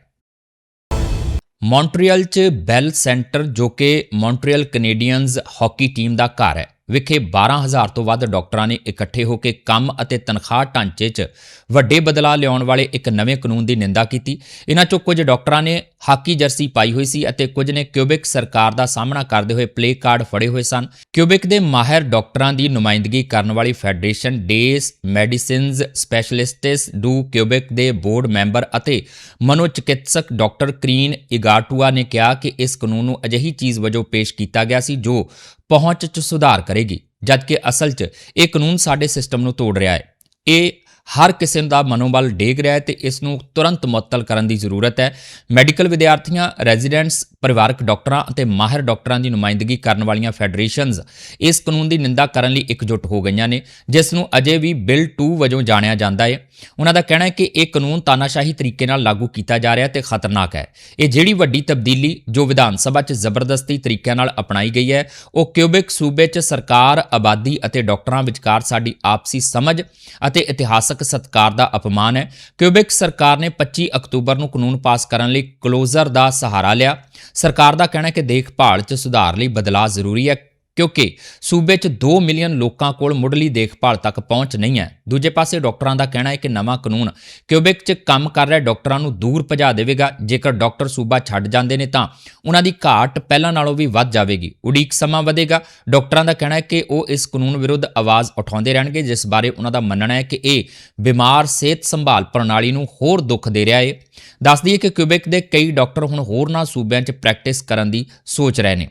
ਮੌਂਟਰੀਅਲ 'ਚ ਬੈਲ ਸੈਂਟਰ ਜੋ ਕਿ ਮੌਂਟਰੀਅਲ ਕੈਨੇਡੀਅਨਜ਼ ਹਾਕੀ ਟੀਮ ਦਾ ਘਰ ਹੈ। ਵਿਖੇ 12000 ਤੋਂ ਵੱਧ ਡਾਕਟਰਾਂ ਨੇ ਇਕੱਠੇ ਹੋ ਕੇ ਕੰਮ ਅਤੇ ਤਨਖਾਹ ਢਾਂਚੇ 'ਚ ਵੱਡੇ ਬਦਲਾਅ ਲਿਆਉਣ ਵਾਲੇ ਇੱਕ ਨਵੇਂ ਕਾਨੂੰਨ ਦੀ ਨਿੰਦਾ ਕੀਤੀ। ਇਹਨਾਂ 'ਚੋਂ ਕੁਝ ਡਾਕਟਰਾਂ ਨੇ ਹਾਕੀ ਜਰਸੀ ਪਾਈ ਹੋਈ ਸੀ ਅਤੇ ਕੁਝ ਨੇ ਕਿਊਬਿਕ ਸਰਕਾਰ ਦਾ ਸਾਹਮਣਾ ਕਰਦੇ ਹੋਏ ਪਲੇ ਕਾਰਡ ਫੜੇ ਹੋਏ ਸਨ। ਕਿਊਬਿਕ ਦੇ ਮਾਹਿਰ ਡਾਕਟਰਾਂ ਦੀ ਨੁਮਾਇੰਦਗੀ ਕਰਨ ਵਾਲੀ federation des medecins specialistes du Quebec ਦੇ ਬੋਰਡ ਮੈਂਬਰ ਅਤੇ ਮਨੋਚਿਕਿਤਸਕ ਡਾਕਟਰ ਕਰੀਨ ਇਗਾਰਟੂਆ ਨੇ ਕਿਹਾ ਕਿ ਇਸ ਕਾਨੂੰਨ ਨੂੰ ਅਜਿਹੀ ਚੀਜ਼ ਵਜੋਂ ਪੇਸ਼ ਕੀਤਾ ਗਿਆ ਸੀ ਜੋ ਪਹੁੰਚ 'ਚ ਸੁਧਾਰ ਕਰੇਗੀ, ਜਦਕਿ ਅਸਲ 'ਚ ਇਹ ਕਾਨੂੰਨ ਸਾਡੇ ਸਿਸਟਮ ਨੂੰ ਤੋੜ ਰਿਹਾ ਹੈ। ਇਹ ਹਰ ਕਿਸਮ ਦਾ ਮਨੋਬਲ ਡੇਗ ਰਿਹਾ ਹੈ ਤੇ ਇਸ ਨੂੰ ਤੁਰੰਤ ਮੁਅੱਤਲ ਕਰਨ ਦੀ ਜ਼ਰੂਰਤ ਹੈ। ਮੈਡੀਕਲ ਵਿਦਿਆਰਥੀਆਂ, ਰੈਜ਼ੀਡੈਂਟਸ, ਪਰਿਵਾਰਕ ਡਾਕਟਰਾਂ ਅਤੇ ਮਾਹਿਰ ਡਾਕਟਰਾਂ ਦੀ ਨੁਮਾਇੰਦਗੀ ਕਰਨ ਵਾਲੀਆਂ ਫੈਡਰੇਸ਼ਨਸ ਇਸ ਕਾਨੂੰਨ ਦੀ ਨਿੰਦਾ ਕਰਨ ਲਈ ਇਕਜੁੱਟ ਹੋ ਗਈਆਂ ਨੇ, ਜਿਸ ਨੂੰ ਅਜੇ ਵੀ ਬਿੱਲ 2 ਵਜੋਂ ਜਾਣਿਆ ਜਾਂਦਾ ਹੈ। ਉਹਨਾਂ ਦਾ ਕਹਿਣਾ ਹੈ ਕਿ ਇਹ ਕਾਨੂੰਨ ਤਾਨਾਸ਼ਾਹੀ ਤਰੀਕੇ ਨਾਲ ਲਾਗੂ ਕੀਤਾ ਜਾ ਰਿਹਾ ਤੇ ਖਤਰਨਾਕ ਹੈ। ਇਹ ਜਿਹੜੀ ਵੱਡੀ ਤਬਦੀਲੀ ਜੋ ਵਿਧਾਨ ਸਭਾ 'ਚ ਜ਼ਬਰਦਸਤੀ ਤਰੀਕਿਆਂ ਨਾਲ ਅਪਣਾਈ ਗਈ ਹੈ, ਉਹ ਕਿਊਬਿਕ ਸੂਬੇ 'ਚ ਸਰਕਾਰ, ਆਬਾਦੀ ਅਤੇ ਡਾਕਟਰਾਂ ਵਿਚਕਾਰ ਸਾਡੀ ਆਪਸੀ ਸਮਝ ਅਤੇ ਇਤਿਹਾਸਕ ਸਤਕਾਰ ਦਾ ਅਪਮਾਨ ਹੈ। ਕਿਊਬਿਕ ਸਰਕਾਰ ਨੇ 25 ਅਕਤੂਬਰ ਨੂੰ ਕਾਨੂੰਨ ਪਾਸ ਕਰਨ ਲਈ ਕਲੋਜ਼ਰ ਦਾ ਸਹਾਰਾ ਲਿਆ। ਸਰਕਾਰ ਦਾ ਕਹਿਣਾ ਹੈ ਕਿ ਦੇਖਭਾਲ 'ਚ ਸੁਧਾਰ ਲਈ ਬਦਲਾਅ ਜ਼ਰੂਰੀ ਹੈ। ਕਿਉਂਕਿ ਸੂਬੇ 'ਚ 2 ਮਿਲੀਅਨ ਲੋਕਾਂ ਕੋਲ ਮੁੱਢਲੀ ਦੇਖਭਾਲ ਤੱਕ ਪਹੁੰਚ ਨਹੀਂ ਹੈ। ਦੂਜੇ ਪਾਸੇ ਡਾਕਟਰਾਂ ਦਾ ਕਹਿਣਾ ਹੈ ਕਿ ਨਵਾਂ ਕਾਨੂੰਨ ਕਿਊਬਿਕ 'ਚ ਕੰਮ ਕਰ ਰਹੇ ਡਾਕਟਰਾਂ ਨੂੰ ਦੂਰ ਭਜਾ ਦੇਵੇਗਾ। ਜੇਕਰ ਡਾਕਟਰ ਸੂਬਾ ਛੱਡ ਜਾਂਦੇ ਨੇ ਤਾਂ ਉਹਨਾਂ ਦੀ ਘਾਟ ਪਹਿਲਾਂ ਨਾਲੋਂ ਵੀ ਵੱਧ ਜਾਵੇਗੀ। ਉਡੀਕ ਸਮਾਂ ਵਧੇਗਾ। ਡਾਕਟਰਾਂ ਦਾ ਕਹਿਣਾ ਹੈ ਕਿ ਉਹ ਇਸ ਕਾਨੂੰਨ ਵਿਰੁੱਧ ਆਵਾਜ਼ ਉਠਾਉਂਦੇ ਰਹਿਣਗੇ, ਜਿਸ ਬਾਰੇ ਉਹਨਾਂ ਦਾ ਮੰਨਣਾ ਹੈ ਕਿ ਇਹ ਬਿਮਾਰ ਸਿਹਤ ਸੰਭਾਲ ਪ੍ਰਣਾਲੀ ਨੂੰ ਹੋਰ ਦੁੱਖ ਦੇ ਰਿਹਾ ਹੈ। ਦੱਸ ਦਈਏ ਕਿ ਕਿਊਬਿਕ ਦੇ ਕਈ ਡਾਕਟਰ ਹੁਣ ਹੋਰਨਾਂ ਸੂਬਿਆਂ 'ਚ ਪ੍ਰੈਕਟਿਸ ਕਰਨ ਦੀ ਸੋਚ ਰਹੇ ਨੇ।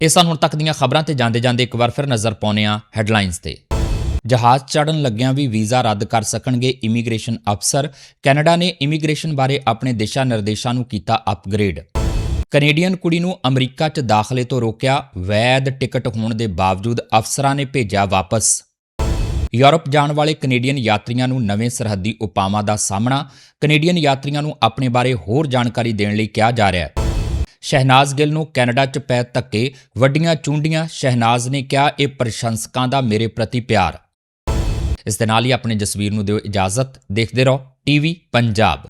ਇਹ ਸਨ ਹੁਣ ਤੱਕ ਦੀਆਂ ਖਬਰਾਂ ਤੇ ਜਾਂਦੇ ਜਾਂਦੇ ਇੱਕ ਵਾਰ ਫਿਰ ਨਜ਼ਰ ਪਾਉਂਦੇ ਹਾਂ ਹੈਡਲਾਈਨਸ ਤੇ। ਜਹਾਜ਼ ਚੜਨ ਲੱਗਿਆਂ ਵੀ ਵੀਜ਼ਾ ਰੱਦ ਕਰ ਸਕਣਗੇ ਇਮੀਗ੍ਰੇਸ਼ਨ ਅਫਸਰ। ਕੈਨੇਡਾ ਨੇ ਇਮੀਗ੍ਰੇਸ਼ਨ ਬਾਰੇ ਆਪਣੇ ਦਿਸ਼ਾ ਨਿਰਦੇਸ਼ਾਂ ਨੂੰ ਕੀਤਾ ਅਪਗ੍ਰੇਡ। ਕੈਨੇਡੀਅਨ ਕੁੜੀ ਨੂੰ ਅਮਰੀਕਾ 'ਚ ਦਾਖਲੇ ਤੋਂ ਰੋਕਿਆ ਵੈਦ ਟਿਕਟ ਹੋਣ ਦੇ ਬਾਵਜੂਦ ਅਫਸਰਾਂ ਨੇ ਭੇਜਿਆ ਵਾਪਸ। ਯੂਰਪ ਜਾਣ ਵਾਲੇ ਕੈਨੇਡੀਅਨ ਯਾਤਰੀਆਂ ਨੂੰ ਨਵੇਂ ਸਰਹੱਦੀ ਉਪਾਵਾਂ ਦਾ ਸਾਹਮਣਾ। ਕੈਨੇਡੀਅਨ ਯਾਤਰੀਆਂ ਨੂੰ ਆਪਣੇ ਬਾਰੇ ਹੋਰ ਜਾਣਕਾਰੀ ਦੇਣ ਲਈ ਕਿਹਾ ਜਾ ਰਿਹਾ ਹੈ। ਸ਼ਹਿਨਾਜ਼ ਗਿੱਲ ਨੂੰ ਕੈਨੇਡਾ 'ਚ ਪੈ ਧੱਕੇ ਵੱਡੀਆਂ ਚੁੰਡੀਆਂ, ਸ਼ਹਿਨਾਜ਼ ਨੇ ਕਿਹਾ, ਇਹ ਪ੍ਰਸ਼ੰਸਕਾਂ ਦਾ ਮੇਰੇ ਪ੍ਰਤੀ ਪਿਆਰ। ਇਸ ਦੇ ਨਾਲ ਹੀ ਆਪਣੇ ਜਸਵੀਰ ਨੂੰ ਦਿਓ ਇਜਾਜ਼ਤ। ਦੇਖਦੇ ਰਹੋ, ਟੀਵੀ ਪੰਜਾਬ।